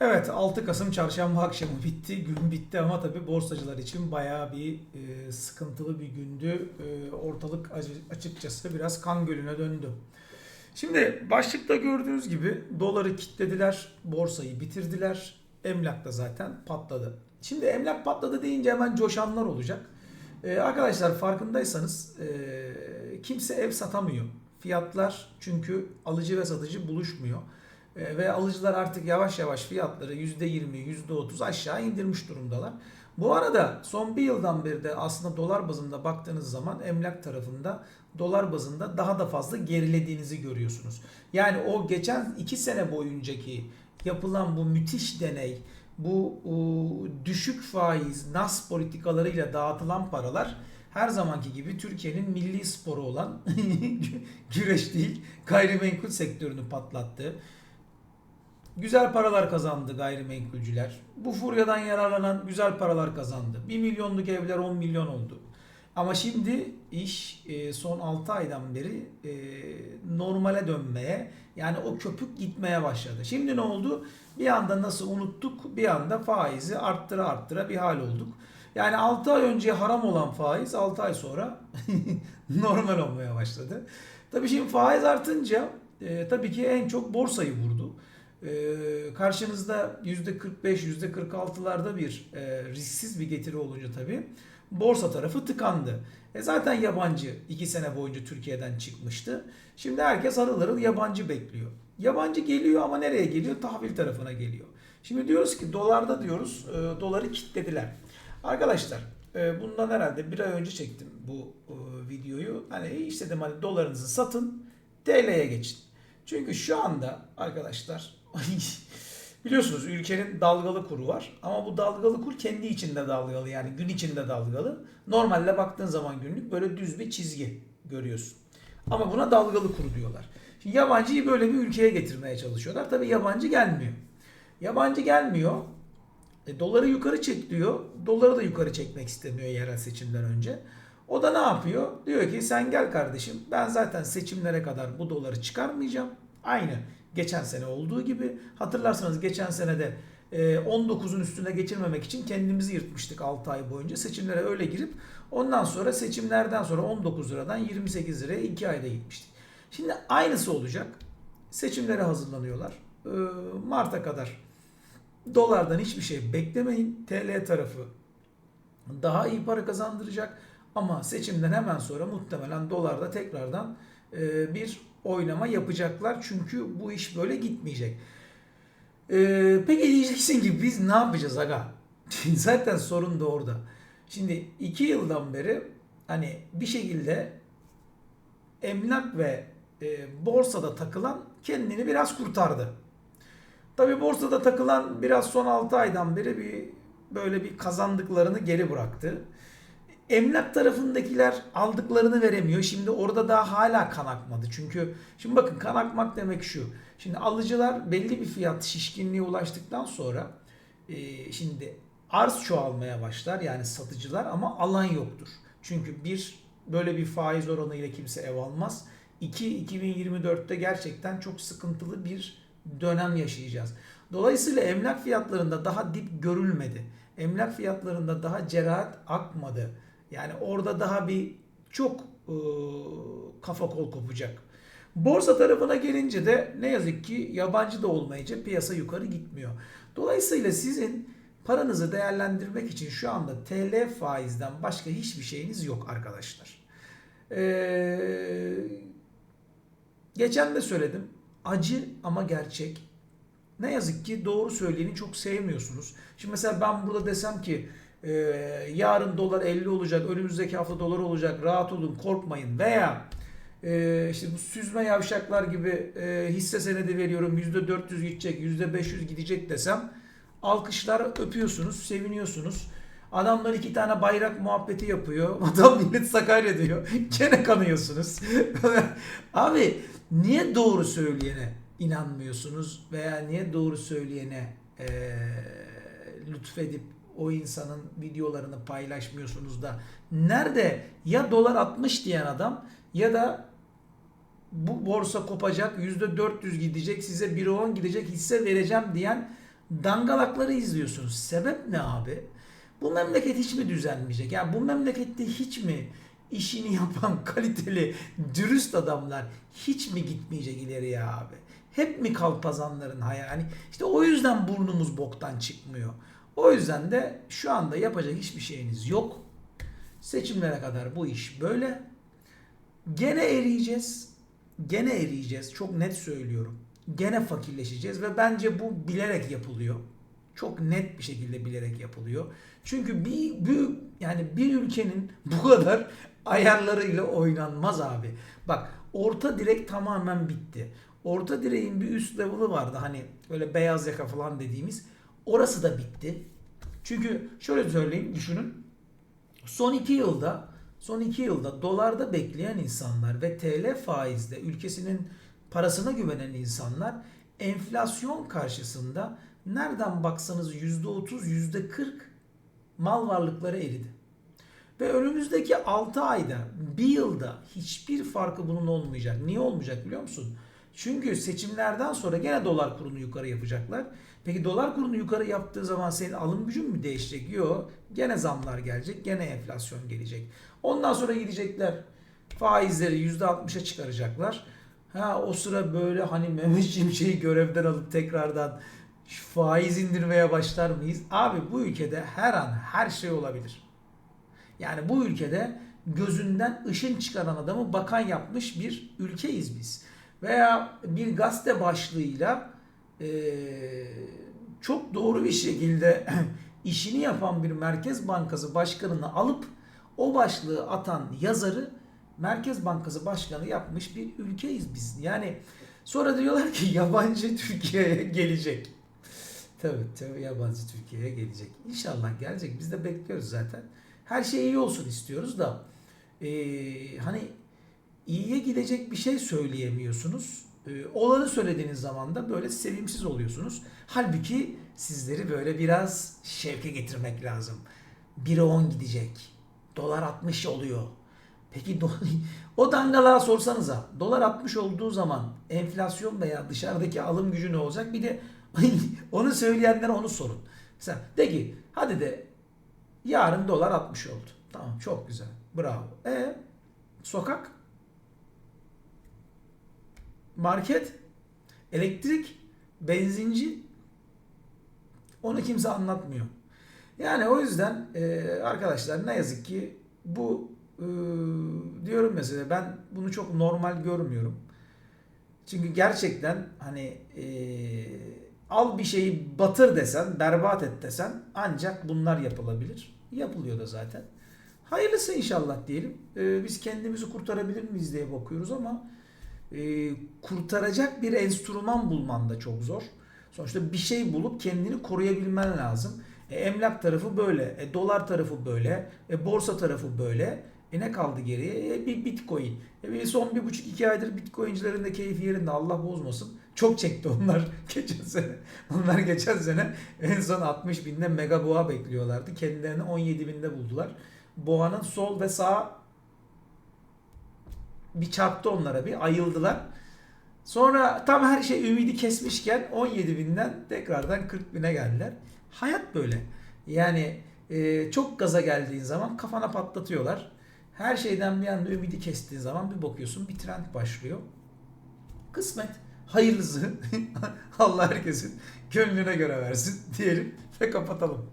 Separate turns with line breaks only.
Evet 6 Kasım çarşamba akşamı bitti. Gün bitti ama tabii borsacılar için bayağı bir e, sıkıntılı bir gündü. E, ortalık açıkçası biraz kan gölüne döndü. Şimdi başlıkta gördüğünüz gibi doları kitlediler, borsayı bitirdiler. Emlak da zaten patladı. Şimdi emlak patladı deyince hemen coşanlar olacak. E, arkadaşlar farkındaysanız e, kimse ev satamıyor. Fiyatlar çünkü alıcı ve satıcı buluşmuyor. E, ve alıcılar artık yavaş yavaş fiyatları %20, %30 aşağı indirmiş durumdalar. Bu arada son bir yıldan beri de aslında dolar bazında baktığınız zaman emlak tarafında dolar bazında daha da fazla gerilediğinizi görüyorsunuz. Yani o geçen iki sene boyuncaki yapılan bu müthiş deney, bu düşük faiz, nas politikalarıyla dağıtılan paralar her zamanki gibi Türkiye'nin milli sporu olan güreş değil gayrimenkul sektörünü patlattı. Güzel paralar kazandı gayrimenkulcüler. Bu furyadan yararlanan güzel paralar kazandı. 1 milyonluk evler 10 milyon oldu. Ama şimdi iş e, son 6 aydan beri e, normale dönmeye yani o köpük gitmeye başladı. Şimdi ne oldu? Bir anda nasıl unuttuk bir anda faizi arttıra arttıra bir hal olduk. Yani 6 ay önce haram olan faiz 6 ay sonra normal olmaya başladı. Tabii şimdi faiz artınca e, tabii ki en çok borsayı vurdu. Ee, karşınızda %45, %46'larda bir e, risksiz bir getiri olunca tabii borsa tarafı tıkandı. E zaten yabancı 2 sene boyunca Türkiye'den çıkmıştı. Şimdi herkes harıl harıl yabancı bekliyor. Yabancı geliyor ama nereye geliyor? Tahvil tarafına geliyor. Şimdi diyoruz ki dolarda diyoruz e, doları kilitlediler. Arkadaşlar e, bundan herhalde bir ay önce çektim bu e, videoyu. Hani işte dedim hani dolarınızı satın TL'ye geçin. Çünkü şu anda arkadaşlar biliyorsunuz ülkenin dalgalı kuru var ama bu dalgalı kur kendi içinde dalgalı yani gün içinde dalgalı. Normalde baktığın zaman günlük böyle düz bir çizgi görüyorsun. Ama buna dalgalı kuru diyorlar. Şimdi yabancıyı böyle bir ülkeye getirmeye çalışıyorlar. Tabii yabancı gelmiyor. Yabancı gelmiyor. E, doları yukarı çek diyor. Doları da yukarı çekmek istemiyor yerel seçimden önce. O da ne yapıyor? Diyor ki sen gel kardeşim ben zaten seçimlere kadar bu doları çıkarmayacağım. Aynı geçen sene olduğu gibi. Hatırlarsanız geçen sene de e, 19'un üstüne geçirmemek için kendimizi yırtmıştık 6 ay boyunca. Seçimlere öyle girip ondan sonra seçimlerden sonra 19 liradan 28 liraya 2 ayda gitmiştik. Şimdi aynısı olacak. Seçimlere hazırlanıyorlar. E, Mart'a kadar dolardan hiçbir şey beklemeyin. TL tarafı daha iyi para kazandıracak. Ama seçimden hemen sonra muhtemelen dolarda tekrardan e, bir oynama yapacaklar. Çünkü bu iş böyle gitmeyecek. E, peki diyeceksin ki biz ne yapacağız aga? Zaten sorun da orada. Şimdi iki yıldan beri hani bir şekilde emlak ve e, borsada takılan kendini biraz kurtardı. Tabi borsada takılan biraz son 6 aydan beri bir böyle bir kazandıklarını geri bıraktı. Emlak tarafındakiler aldıklarını veremiyor. Şimdi orada daha hala kan akmadı. Çünkü şimdi bakın kan akmak demek şu. Şimdi alıcılar belli bir fiyat şişkinliğe ulaştıktan sonra e, şimdi arz çoğalmaya başlar. Yani satıcılar ama alan yoktur. Çünkü bir böyle bir faiz oranıyla kimse ev almaz. İki 2024'te gerçekten çok sıkıntılı bir dönem yaşayacağız. Dolayısıyla emlak fiyatlarında daha dip görülmedi. Emlak fiyatlarında daha cerahat akmadı. Yani orada daha bir çok e, kafa kol kopacak. Borsa tarafına gelince de ne yazık ki yabancı da olmayınca piyasa yukarı gitmiyor. Dolayısıyla sizin paranızı değerlendirmek için şu anda TL faizden başka hiçbir şeyiniz yok arkadaşlar. Ee, geçen de söyledim. Acı ama gerçek. Ne yazık ki doğru söyleyeni çok sevmiyorsunuz. Şimdi mesela ben burada desem ki e, yarın dolar 50 olacak, önümüzdeki hafta dolar olacak, rahat olun, korkmayın veya e, işte bu süzme yavşaklar gibi e, hisse senedi veriyorum %400 gidecek, %500 gidecek desem alkışlar öpüyorsunuz, seviniyorsunuz. Adamlar iki tane bayrak muhabbeti yapıyor. Adam millet Sakarya diyor. Gene kanıyorsunuz. Abi niye doğru söyleyene inanmıyorsunuz veya niye doğru söyleyene eee lütfedip o insanın videolarını paylaşmıyorsunuz da nerede ya dolar 60 diyen adam ya da bu borsa kopacak %400 gidecek size 1.10 gidecek hisse vereceğim diyen dangalakları izliyorsunuz. Sebep ne abi? Bu memleket hiç mi düzelmeyecek? Yani bu memlekette hiç mi işini yapan kaliteli, dürüst adamlar hiç mi gitmeyecek ileriye abi? Hep mi kalpazanların hayali? İşte o yüzden burnumuz boktan çıkmıyor. O yüzden de şu anda yapacak hiçbir şeyiniz yok. Seçimlere kadar bu iş böyle. Gene eriyeceğiz. Gene eriyeceğiz. Çok net söylüyorum. Gene fakirleşeceğiz ve bence bu bilerek yapılıyor. Çok net bir şekilde bilerek yapılıyor. Çünkü bir, bir yani bir ülkenin bu kadar ayarlarıyla oynanmaz abi. Bak orta direk tamamen bitti. Orta direğin bir üst level'ı vardı hani öyle beyaz yaka falan dediğimiz. Orası da bitti. Çünkü şöyle söyleyeyim düşünün. Son iki yılda son iki yılda dolarda bekleyen insanlar ve TL faizde ülkesinin parasına güvenen insanlar enflasyon karşısında nereden baksanız %30 %40 mal varlıkları eridi. Ve önümüzdeki 6 ayda, bir yılda hiçbir farkı bunun olmayacak. Niye olmayacak biliyor musun? Çünkü seçimlerden sonra gene dolar kurunu yukarı yapacaklar. Peki dolar kurunu yukarı yaptığı zaman senin alım gücün mü değişecek? Yok. Gene zamlar gelecek. Gene enflasyon gelecek. Ondan sonra gidecekler faizleri %60'a çıkaracaklar. Ha o sıra böyle hani Mehmet Şimşek'i görevden alıp tekrardan faiz indirmeye başlar mıyız? Abi bu ülkede her an her şey olabilir. Yani bu ülkede gözünden ışın çıkaran adamı bakan yapmış bir ülkeyiz biz. Veya bir gazete başlığıyla eee, çok doğru bir şekilde işini yapan bir Merkez Bankası başkanını alıp o başlığı atan yazarı Merkez Bankası Başkanı yapmış bir ülkeyiz biz. Yani sonra diyorlar ki yabancı Türkiye'ye gelecek. Tabii tabii yabancı Türkiye'ye gelecek. İnşallah gelecek. Biz de bekliyoruz zaten. Her şey iyi olsun istiyoruz da eee, hani iyiye gidecek bir şey söyleyemiyorsunuz. Ee, olanı söylediğiniz zaman da böyle sevimsiz oluyorsunuz. Halbuki sizleri böyle biraz şevke getirmek lazım. 1'e 10 gidecek. Dolar 60 oluyor. Peki do- o dangalığa sorsanıza dolar 60 olduğu zaman enflasyon veya dışarıdaki alım gücü ne olacak? Bir de onu söyleyenlere onu sorun. Mesela de ki hadi de yarın dolar 60 oldu. Tamam çok güzel. Bravo. E sokak market, elektrik, benzinci onu kimse anlatmıyor. Yani o yüzden e, arkadaşlar ne yazık ki bu e, diyorum mesela ben bunu çok normal görmüyorum. Çünkü gerçekten hani e, al bir şeyi batır desen, berbat et desen ancak bunlar yapılabilir. Yapılıyor da zaten. Hayırlısı inşallah diyelim. E, biz kendimizi kurtarabilir miyiz diye bakıyoruz ama e, kurtaracak bir enstrüman bulman da çok zor. Sonuçta bir şey bulup kendini koruyabilmen lazım. E, emlak tarafı böyle, e, dolar tarafı böyle, e, borsa tarafı böyle. E ne kaldı geriye? E, bir bitcoin. E, bir son bir buçuk iki aydır bitcoincilerin de keyfi yerinde Allah bozmasın. Çok çekti onlar geçen sene. Onlar geçen sene en son 60 binde mega boğa bekliyorlardı. Kendilerini 17 binde buldular. Boğanın sol ve sağ bir çarptı onlara bir ayıldılar. Sonra tam her şey ümidi kesmişken 17 binden tekrardan 40 bine geldiler. Hayat böyle. Yani e, çok gaza geldiğin zaman kafana patlatıyorlar. Her şeyden bir anda ümidi kestiğin zaman bir bakıyorsun bir trend başlıyor. Kısmet. Hayırlısı. Allah herkesin gönlüne göre versin diyelim ve kapatalım.